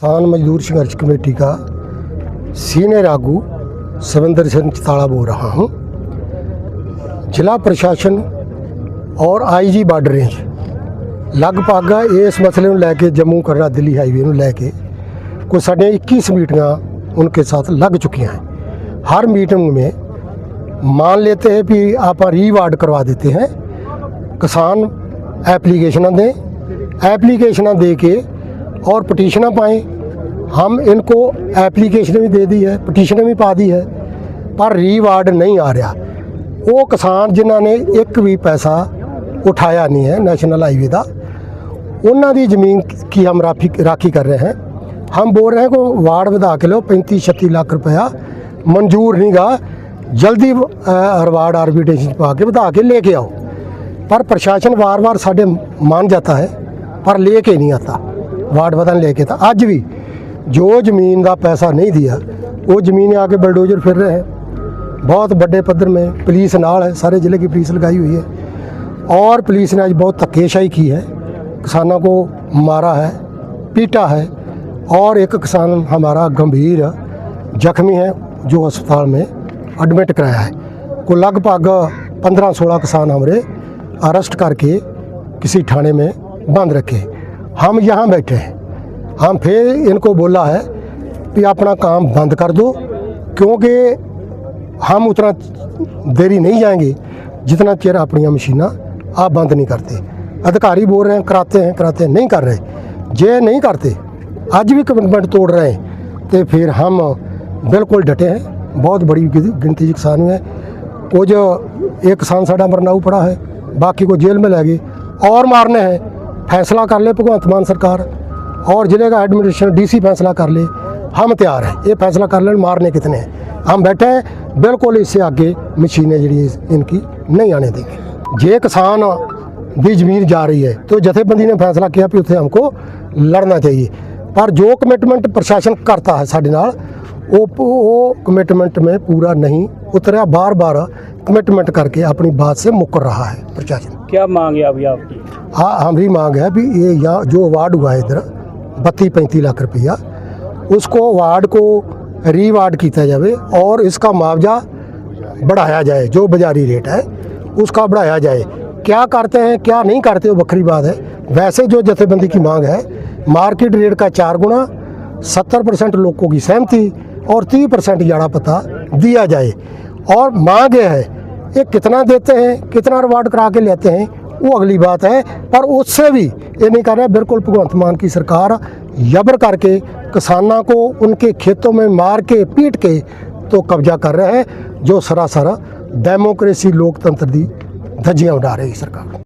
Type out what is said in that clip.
किसान मजदूर संघर्ष कमेटी का सीनियर आगू सविंदर सिंह चताड़ा बोल रहा हूँ जिला प्रशासन और आईजी ਬਾਰਡਰ ਰੇਂਜ ਲਗਭਗ ਇਸ ਮਸਲੇ ਨੂੰ ਲੈ ਕੇ ਜੰਮੂ ਕਰਨਾ ਦਿੱਲੀ ਹਾਈਵੇ ਨੂੰ ਲੈ ਕੇ ਕੋਈ ਸਾਡੇ 21 ਮੀਟਿੰਗਾਂ उनके साथ लग चुकी हैं हर मीटिंग में मान लेते हैं कि आप रीवार्ड करवा देते हैं किसान एप्लीकेशन दें एप्लीकेशन दे के और पटिशना पाएँ हम इनको एप्लीकेशन भी दे दी है पटिशन ਵੀ ਪਾ ਦੀ ਹੈ, ਪਰ ਰੀਵਾਰਡ ਨਹੀਂ ਆ ਰਿਹਾ। ਉਹ ਕਿਸਾਨ ਜਿਨ੍ਹਾਂ ਨੇ ਇੱਕ ਵੀ ਪੈਸਾ ਉਠਾਇਆ ਨਹੀਂ ਹੈ ਨੈਸ਼ਨਲ ਹਾਈवे ਦਾ, ਉਹਨਾਂ ਦੀ ਜ਼ਮੀਨ ਕੀ ਹਮ ਰਾਖੀ ਕਰ ਰਹੇ ਹਾਂ। हम बोल रहे हैं को वार्ड ਵਧਾ ਕੇ ਲਓ 35 36 ਲੱਖ ਰੁਪਇਆ। ਮਨਜ਼ੂਰ ਨਹੀਂਗਾ, ਜਲਦੀ ਅਰਵਾਰਡ ਆਰਬਿਟ੍ਰੇਸ਼ਨ ਪਾ ਕੇ ਵਧਾ ਕੇ ਲੈ ਕੇ ਆਓ। ਪਰ ਪ੍ਰਸ਼ਾਸਨ ਵਾਰ-ਵਾਰ ਸਾਡੇ ਮੰਨ ਜਾਂਦਾ ਹੈ, ਪਰ ਲੈ ਕੇ ਨਹੀਂ ਆਤਾ। वार्ड बदन लेके था। आज भी जो ज़मीन का पैसा नहीं दिया, वो ज़मीन आके बलडोजर फिर रहे हैं। बहुत बड़े पद्धर में पुलिस नाल है, सारे ज़िले की पुलिस लगाई हुई है। और पुलिस ने आज बहुत धक्केशाही की है। किसानों को मारा है, पीटा है, और एक किसान हमारा गंभीर जख्मी है, जो अस्पताल में एडमिट कराया है। को लगभग 15-16 किसान हमारे अरेस्ट करके किसी थाने में बंद रखे। हम यहाँ बैठे हैं हम फिर इनको बोला है कि अपना काम बंद कर दो क्योंकि हम उतना देरी नहीं जाएंगे जितना चेर अपनी मशीना आप बंद नहीं करते अधिकारी बोल रहे हैं कराते हैं कराते हैं नहीं कर रहे जे नहीं करते आज भी कमिटमेंट तोड़ रहे हैं तो फिर हम ਬਿਲਕੁਲ ਡਟੇ ਹੈ ਬਹੁਤ ਬੜੀ ਗਿਣਤੀ ਚ ਕਿਸਾਨ ਹੈ ਕੁਝ ਇਹ ਕਿਸਾਨ ਸਾਡਾ ਮਰਨਾਉ ਪੜਾ ਹੈ ਬਾਕੀ ਕੋ ਜੇਲ੍ਹ ਮੇ ਲੈ ਗਏ ਔਰ ਮਾਰਨੇ ਹੈ फैसला कर ले, भगवंत मान सरकार, और ज़िले का एडमिनिस्ट्रेशन डीसी फैसला कर ले। हम तैयार हैं। ये फैसला कर ले, मारने कितने हैं? हम बैठे हैं, बिल्कुल इससे आगे मशीनें जी इनकी नहीं आने देंगे। जे किसान भी ज़मीन जा रही है तो जथेबंदी ने फैसला किया कि उसे हमको लड़ना चाहिए। पर जो कमिटमेंट प्रशासन करता है साढ़े नाल कमिटमेंट में पूरा नहीं उतरिया बार बार कमिटमेंट करके अपनी बात से मुकर रहा है प्रशासन। क्या मांग है अभी आपकी? हाँ हमारी मांग है भी ये यहाँ जो अवार्ड हुआ है इधर बत्तीस पैंतीस लाख रुपया, उसको अवार्ड को रीवार्ड किया जाए और इसका मुआवजा बढ़ाया जाए, जो बाजारी रेट है, उसका बढ़ाया जाए। क्या करते हैं, क्या नहीं करते, वो बखरी बात है। वैसे जो जथेबंदी की मांग है मार्केट रेट का चार गुना सत्तर परसेंट लोगों की सहमति और तीस परसेंट जाड़ा पता दिया जाए। और मांग ये है, ये कितना देते हैं, कितना रिवार्ड करा के लेते हैं वो अगली बात है पर उससे भी ये नहीं कर रहा बिल्कुल भगवंत मान की सरकार जबर करके किसानों को उनके खेतों में मार के पीट के तो कब्जा कर रहे हैं जो सरासर डेमोक्रेसी लोकतंत्र दी धज्जियां उड़ा रही सरकार